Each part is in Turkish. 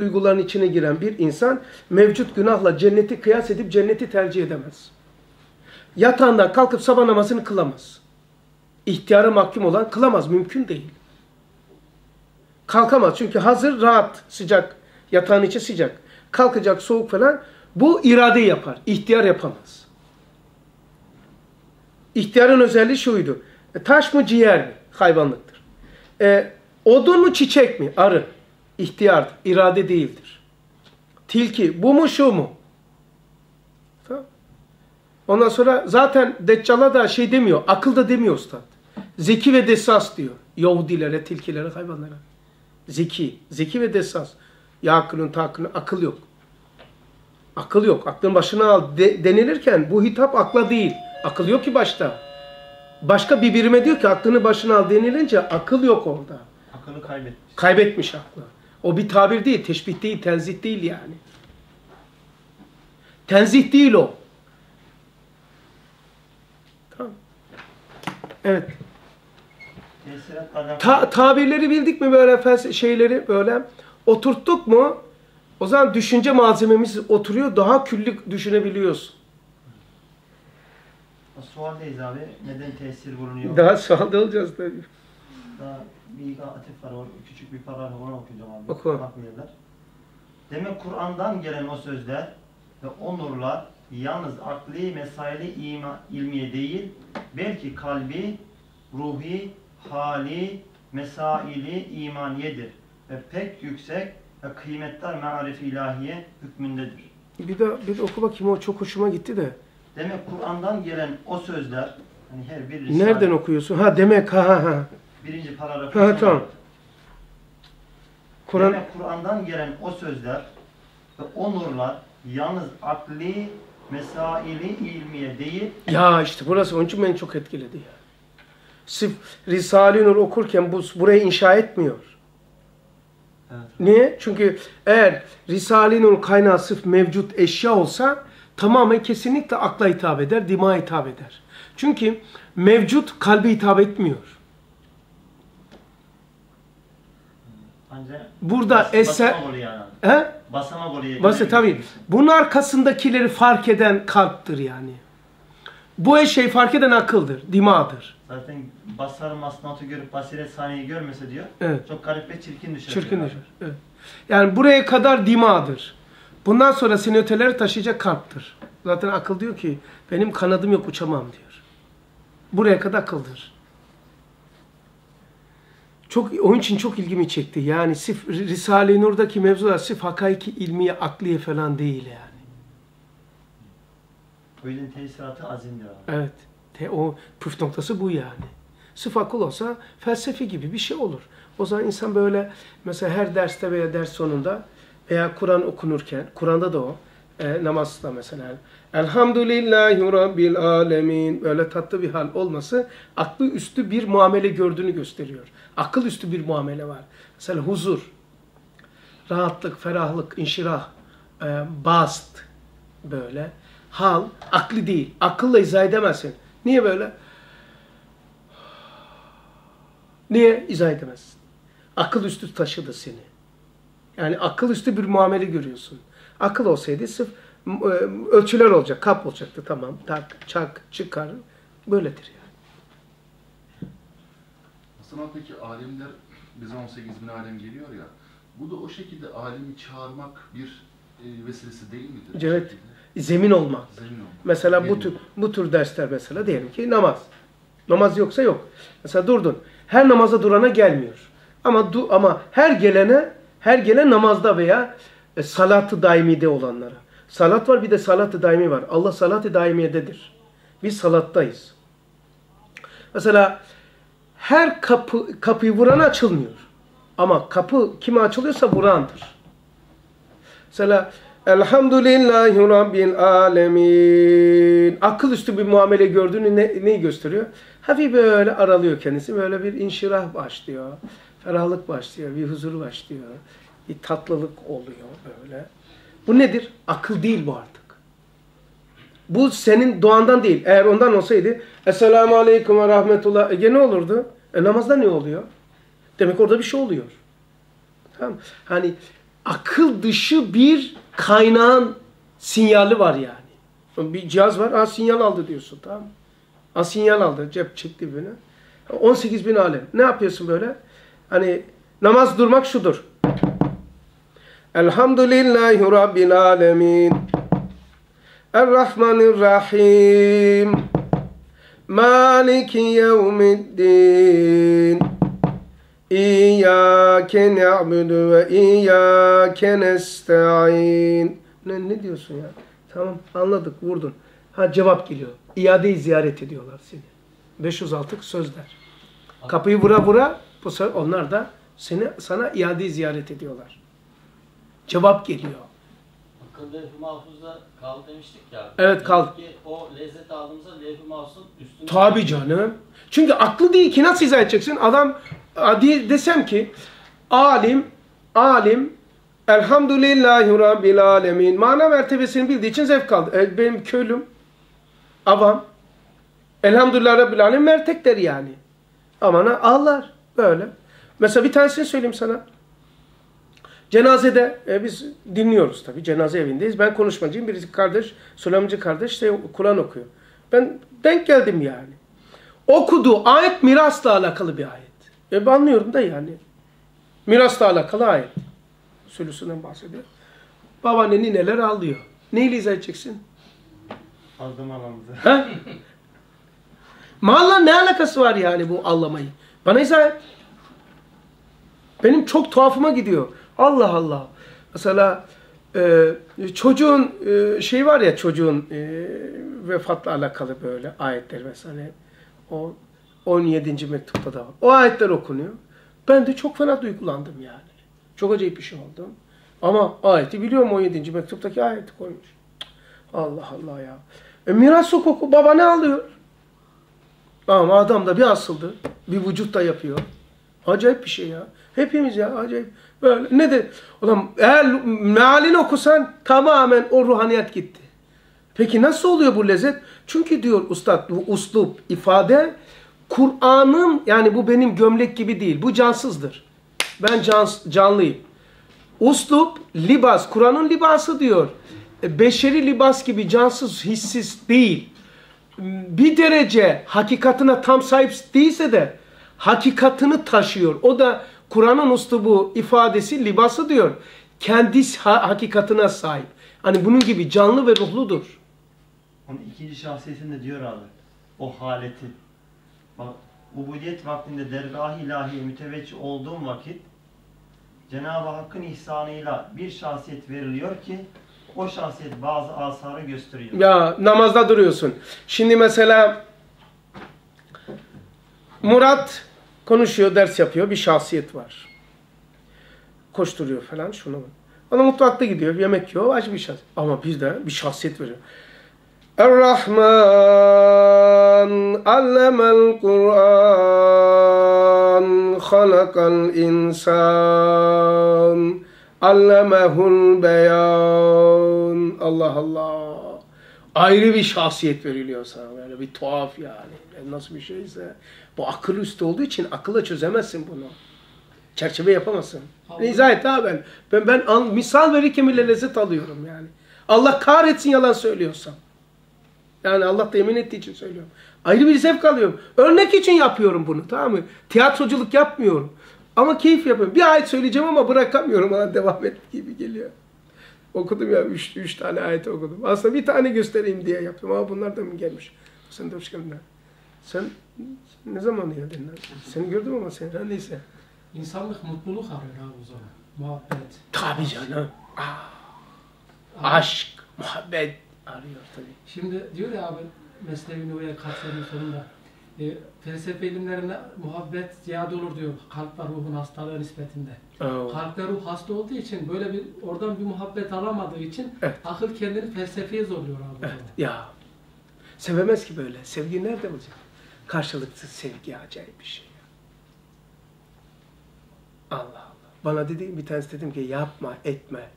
duyguların içine giren bir insan mevcut günahla cenneti kıyas edip cenneti tercih edemez. Yatağından kalkıp sabah namazını kılamaz. İhtiyara mahkum olan kılamaz. Mümkün değil. Kalkamaz. Çünkü hazır rahat sıcak. Yatağın içi sıcak. Kalkacak soğuk falan. Bu irade yapar. İhtiyar yapamaz. İhtiyarın özelliği şuydu. E, taş mı ciğer mi? Hayvanlıktır. E, odun mu çiçek mi? Arı. İhtiyardır. irade değildir. Tilki. Bu mu şu mu? Tamam. Ondan sonra zaten Deccal'a da şey demiyor. Akıl da demiyor ustad. Zeki ve desas diyor. Yahudilere, tilkilere, hayvanlara. Zeki. Zeki ve desas. Ya akılın takını akıl yok. Akıl yok. Aklın başına al de, denilirken bu hitap akla değil. Akıl yok ki başta. Başka bir birime diyor ki aklını başına al denilince akıl yok orada. Akıllı kaybetmiş. Kaybetmiş aklı. O bir tabir değil, teşbih değil, tenzih değil yani. Tenzih değil o. Tamam. Evet. Ta tabirleri bildik mi böyle şeyleri böyle oturttuk mu o zaman düşünce malzememiz oturuyor daha küllük düşünebiliyorsun. sualdeyiz abi. Neden tesir bulunuyor? Daha sualda olacağız tabii. Daha bir atif var. Küçük bir paragraf onu okuyacağım abi. Oku. Bakmıyorlar. Demek Kur'an'dan gelen o sözler ve o nurlar yalnız akli mesaili ima, ilmiye değil, belki kalbi, ruhi, hali, mesaili imaniyedir. Ve pek yüksek ve kıymetli marif ilahiye hükmündedir. Bir de bir de oku bakayım o çok hoşuma gitti de. Demek Kur'an'dan gelen o sözler, hani her bir Nereden okuyorsun? Ha demek ha ha ha. Birinci paragraf. Ha, tamam. Kur'an Kur'an'dan gelen o sözler ve o nurlar yalnız akli mesaili ilmiye değil, Ya işte burası onun için beni çok etkiledi ya. Sırf Risale-i Nur okurken bu, burayı inşa etmiyor. Evet. Niye? Çünkü eğer Risale-i Nur kaynağı sırf mevcut eşya olsa tamamen kesinlikle akla hitap eder, dima hitap eder. Çünkü mevcut kalbe hitap etmiyor. Burada bas, eser... basamak oluyor yani. He? Basamak oluyor. Basit tabii. Bunun arkasındakileri fark eden kalptir yani. Bu şey fark eden akıldır, dimadır. Zaten basar masnatı görüp basiret saniyeyi görmese diyor. Evet. Çok garip ve çirkin düşer. Çirkin düşer. Evet. Yani buraya kadar dimadır. Bundan sonra seni öteleri taşıyacak kalptir. Zaten akıl diyor ki benim kanadım yok uçamam diyor. Buraya kadar akıldır. Çok onun için çok ilgimi çekti. Yani sif Risale-i Nur'daki mevzular sif hakaiki ilmiye, akliye falan değil yani. O yüzden tesiratı azimdir abi. Evet. Te, o püf noktası bu yani. Sırf akıl olsa felsefe gibi bir şey olur. O zaman insan böyle mesela her derste veya ders sonunda veya Kur'an okunurken, Kur'an'da da o, e, namazda mesela Elhamdülillahi Rabbil Alemin böyle tatlı bir hal olması aklı üstü bir muamele gördüğünü gösteriyor. Akıl üstü bir muamele var. Mesela huzur, rahatlık, ferahlık, inşirah, e, bast böyle. Hal aklı değil. Akılla izah edemezsin. Niye böyle? Niye izah edemezsin? Akıl üstü taşıdı seni. Yani akıl üstü bir muamele görüyorsun. Akıl olsaydı sırf e, ölçüler olacak, kap olacaktı tamam. Tak, çak, çıkar. Böyledir yani. Hasan peki alemler bize 18 bin alem geliyor ya. Bu da o şekilde alemi çağırmak bir e, vesilesi değil midir? Evet. Zemin olmak. Zemin olmak. Mesela bu tür, bu tür dersler mesela diyelim ki namaz. Namaz yoksa yok. Mesela durdun. Her namaza durana gelmiyor. Ama du, ama her gelene her gelen namazda veya e, salatı daimide olanlara. Salat var bir de salatı daimi var. Allah salatı daimiyededir. Biz salattayız. Mesela her kapı kapıyı vuran açılmıyor. Ama kapı kime açılıyorsa vurandır. Mesela Elhamdülillahi Rabbil Alemin. Akıl üstü bir muamele gördüğünü ne, neyi gösteriyor? Hafif böyle aralıyor kendisi. Böyle bir inşirah başlıyor. Ferahlık başlıyor. Bir huzur başlıyor. Bir tatlılık oluyor böyle. Bu nedir? Akıl değil bu artık. Bu senin doğandan değil. Eğer ondan olsaydı Esselamu Aleyküm ve Rahmetullah. E ne olurdu? E namazda ne oluyor? Demek orada bir şey oluyor. Tamam. Hani akıl dışı bir kaynağın sinyali var yani. Bir cihaz var, ha sinyal aldı diyorsun tamam? Ha sinyal aldı, cep çekti böyle. 18 bin alem. Ne yapıyorsun böyle? Hani namaz durmak şudur. Elhamdülillahi Rabbil alemin. Errahmanirrahim. Maliki yevmiddin. İyyâke ne'budu ve iyyâke nesta'in. Ne, ne diyorsun ya? Tamam anladık vurdun. Ha cevap geliyor. İadeyi ziyaret ediyorlar seni. 506 sözler. Kapıyı vura vura bu onlar da seni sana iadeyi ziyaret ediyorlar. Cevap geliyor. Akıl levh-i mahfuzda kal demiştik ya. Evet, kal. O lezzet aldığımızda levh-i mahfuzun üstünde. Tabi canım. Çünkü aklı değil ki nasıl izah edeceksin? Adam adi desem ki alim, alim elhamdülillahi rabbil alemin mana mertebesini bildiği için zevk aldı. E, benim köylüm avam elhamdülillah rabbil alemin mertekler yani. Amana ağlar böyle. Mesela bir tanesini söyleyeyim sana. Cenazede e, biz dinliyoruz tabii. Cenaze evindeyiz. Ben konuşmacıyım. Birisi kardeş, Sulamcı kardeş işte Kur'an okuyor. Ben denk geldim yani. Okuduğu ayet mirasla alakalı bir ayet. E ben anlıyorum da yani. Mirasla alakalı ayet. Sülüsünden bahsediyor. Babaanne nineler ağlıyor. Neyle izah edeceksin? Aldım alanımızı. Ha? Malla ne alakası var yani bu anlamayı? Bana izah et. Benim çok tuhafıma gidiyor. Allah Allah. Mesela e, çocuğun e, şey var ya çocuğun e, vefatla alakalı böyle ayetler mesela. O 17. mektupta da var. O ayetler okunuyor. Ben de çok fena duygulandım yani. Çok acayip bir şey oldu. Ama ayeti biliyorum 17. mektuptaki ayeti koymuş. Allah Allah ya. E, miras hukuku baba ne alıyor? Ama adam da bir asıldı. Bir vücut da yapıyor. Acayip bir şey ya. Hepimiz ya acayip. Böyle ne de ulan eğer mealini okusan tamamen o ruhaniyet gitti. Peki nasıl oluyor bu lezzet? Çünkü diyor ustad bu uslup ifade Kur'an'ın yani bu benim gömlek gibi değil. Bu cansızdır. Ben cans, canlıyım. Uslup, libas, Kur'an'ın libası diyor. E, Beşeri libas gibi cansız, hissiz değil. Bir derece hakikatine tam sahip değilse de hakikatını taşıyor. O da Kur'an'ın uslubu ifadesi libası diyor. Kendisi ha- hakikatine sahip. Hani bunun gibi canlı ve ruhludur. Onun ikinci şahsiyetinde diyor abi. O haleti. Bak ubudiyet vaktinde dergah-ı ilahiye müteveccih olduğum vakit Cenab-ı Hakk'ın ihsanıyla bir şahsiyet veriliyor ki o şahsiyet bazı asarı gösteriyor. Ya namazda duruyorsun. Şimdi mesela Murat konuşuyor, ders yapıyor. Bir şahsiyet var. Koşturuyor falan şunu. Ona mutfakta gidiyor, yemek yiyor. Acı bir şahsiyet. Ama bir de bir şahsiyet veriyor. Er-Rahman allemel Kur'an halakal insan allemehul beyan Allah Allah ayrı bir şahsiyet veriliyor sana böyle bir tuhaf yani E, nasıl bir şeyse bu akıl üstü olduğu için akılla çözemezsin bunu çerçeve yapamazsın Abi- izah et ha ben ben, ben an- misal verirken bile lezzet alıyorum yani Allah kahretsin yalan söylüyorsam yani Allah da emin ettiği için söylüyorum. Ayrı bir zevk alıyorum. Örnek için yapıyorum bunu tamam mı? Tiyatroculuk yapmıyorum. Ama keyif yapıyorum. Bir ayet söyleyeceğim ama bırakamıyorum. Bana devam et gibi geliyor. Okudum ya. Üç, üç tane ayet okudum. Aslında bir tane göstereyim diye yaptım. Ama bunlar da mı gelmiş? Sen de hoş geldin. Sen ne zaman geldin? Seni gördüm ama sen ha, neyse. İnsanlık mutluluk arıyor abi o zaman. Muhabbet. Tabii canım. Aşk, muhabbet arıyor tabii. Şimdi diyor ya abi Mesnevi Nuriye Katseri'nin sonunda e, felsefe ilimlerinde muhabbet ziyade olur diyor. Kalp ve ruhun hastalığı nispetinde. Oo. Kalp ve ruh hasta olduğu için böyle bir oradan bir muhabbet alamadığı için Evet. akıl kendini felsefeye zorluyor abi. Evet, ya. Sevemez ki böyle. Sevgi nerede olacak? Karşılıksız sevgi acayip bir şey. Allah Allah. Bana dedi, bir tanesi dedim ki yapma, etme.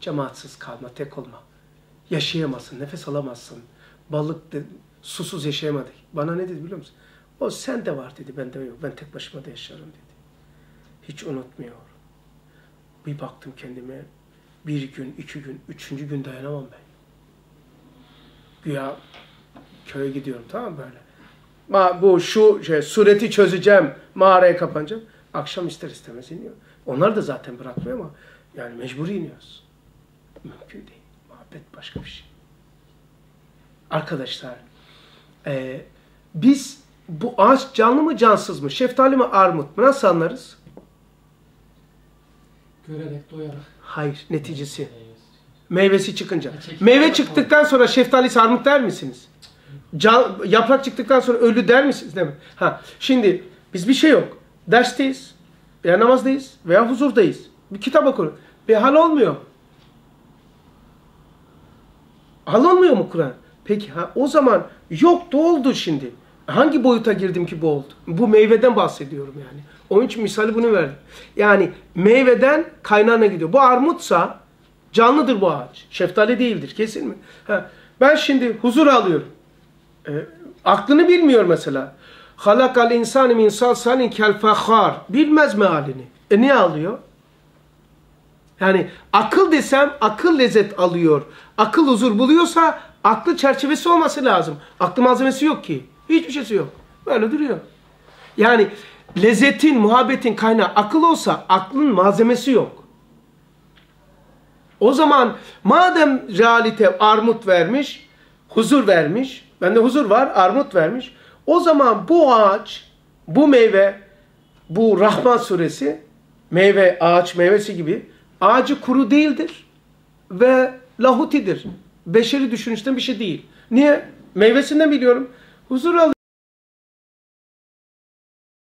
Cemaatsiz kalma, tek olma. Yaşayamazsın, nefes alamazsın. Balık de, susuz yaşayamadık. Bana ne dedi biliyor musun? O sende var dedi, bende yok. Ben tek başıma da yaşarım dedi. Hiç unutmuyor. Bir baktım kendime. Bir gün, iki gün, üçüncü gün dayanamam ben. Güya köye gidiyorum tamam böyle. Ma, bu şu şey, sureti çözeceğim, mağaraya kapanacağım. Akşam ister istemez iniyor. Onlar da zaten bırakmıyor ama yani mecburi iniyoruz. Mümkün değil. Muhabbet başka bir şey. Arkadaşlar, e, biz bu ağaç canlı mı cansız mı? Şeftali mi armut mu? Nasıl anlarız? Görerek, doyarak. Hayır, neticesi. Meyvesi. Çıkınca. Çekil- Meyve çıktıktan sonra şeftali armut der misiniz? Can, yaprak çıktıktan sonra ölü der misiniz? Değil mi? Ha, şimdi biz bir şey yok. Dersteyiz veya namazdayız veya huzurdayız. Bir kitap okuruz. Bir hal olmuyor. Hal olmuyor mu Kur'an? Peki ha, o zaman yok da oldu şimdi. Hangi boyuta girdim ki bu oldu? Bu meyveden bahsediyorum yani. Onun için misali bunu verdim. Yani meyveden kaynağına gidiyor. Bu armutsa canlıdır bu ağaç. Şeftali değildir. Kesin mi? Ha, ben şimdi huzur alıyorum. E, aklını bilmiyor mesela. Halakal insani min salsalin kel fahar. Bilmez mealini. E ne alıyor? Yani akıl desem akıl lezzet alıyor. Akıl huzur buluyorsa aklı çerçevesi olması lazım. Aklı malzemesi yok ki. Hiçbir şeysi yok. Böyle duruyor. Yani lezzetin, muhabbetin kaynağı akıl olsa aklın malzemesi yok. O zaman madem realite armut vermiş, huzur vermiş, bende huzur var, armut vermiş. O zaman bu ağaç, bu meyve, bu Rahman suresi, meyve, ağaç meyvesi gibi ağacı kuru değildir ve lahutidir. Beşeri düşünüşten bir şey değil. Niye? Meyvesinden biliyorum. Huzur al